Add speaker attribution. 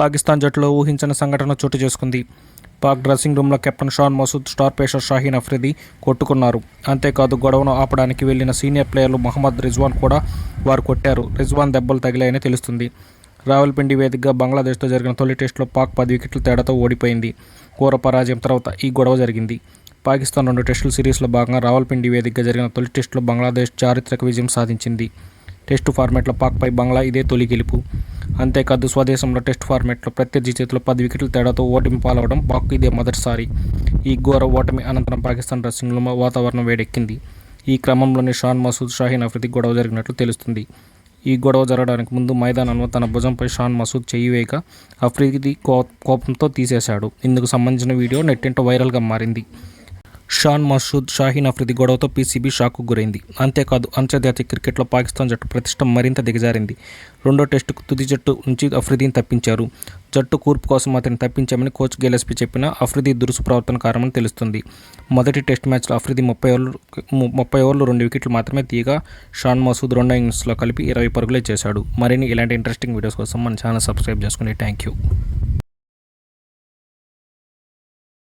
Speaker 1: పాకిస్తాన్ జట్టులో ఊహించిన సంఘటన చోటు చేసుకుంది. పాక్ డ్రెస్సింగ్ రూమ్లో captain Shan Masood star pacer Shaheen Afridi కొట్టుకున్నారు. అంతేకాదు గొడవను ఆపడానికి వెళ్ళిన సీనియర్ ప్లేయర్లు మహమ్మద్ రిజ్వాన్ కూడా వారు కొట్టారు. రిజ్వాన్ దెబ్బలు తగిలాయని తెలుస్తుంది. రావల్పిండి వేదికగా బంగ్లాదేశ్తో జరిగిన తొలి టెస్టులో పాక్ పది వికెట్ల తేడాతో ఓడిపోయింది. ఘోర పరాజయం తర్వాత ఈ గొడవ జరిగింది. పాకిస్తాన్ రెండు టెస్టుల సిరీస్లో భాగంగా రావల్పిండి వేదికగా జరిగిన తొలి టెస్టులో బంగ్లాదేశ్ చారిత్రక విజయం సాధించింది. టెస్టు ఫార్మాట్లో పాక్పై బంగ్లా ఇదే తొలి గెలుపు. అంతేకాదు స్వదేశంలో టెస్ట్ ఫార్మాట్లో ప్రత్యర్థి చేతిలో పది వికెట్ల తేడాతో ఓటమి పాలవడం పాక్ ఇదే మొదటిసారి. ఈ ఘోర ఓటమి అనంతరం పాకిస్తాన్ డ్రెస్సింగ్లో వాతావరణం వేడెక్కింది. ఈ క్రమంలోనే షాన్ మసూద్ షాహీన్ అఫ్రిది గొడవ జరిగినట్లు తెలుస్తుంది. ఈ గొడవ జరగడానికి ముందు మైదానంలో తన భుజంపై షాన్ మసూద్ చేయివేయక అఫ్రిది కో కోపంతో తీసేశాడు. ఇందుకు సంబంధించిన వీడియో నెట్టింట వైరల్గా మారింది. షాన్ మసూద్ షాహీన్ అఫ్రిది గొడవతో పీసీబీ షాక్కు గురైంది. అంతేకాదు అంతర్జాతీయ క్రికెట్లో పాకిస్తాన్ జట్టు ప్రతిష్ట మరింత దిగజారింది. రెండో టెస్టుకు తుది జట్టు నుంచి అఫ్రిదీని తప్పించారు. జట్టు కూర్పు కోసం అతన్ని తప్పించామని కోచ్ గెలస్పీ చెప్పిన అఫ్రిది దురుసు ప్రవర్తన కారణమని తెలుస్తుంది. మొదటి టెస్ట్ మ్యాచ్లో అఫ్రిది ముప్పై ఓవర్లు ముప్పై ఓవర్లు రెండు వికెట్లు మాత్రమే తీయగా షాన్ మసూద్ రెండో ఇన్నింగ్స్లో కలిపి ఇరవై పరుగులే చేశాడు. మరిన్ని ఇలాంటి ఇంట్రెస్టింగ్ వీడియోస్ కోసం మన ఛానల్ సబ్స్క్రైబ్ చేసుకుని థ్యాంక్ యూ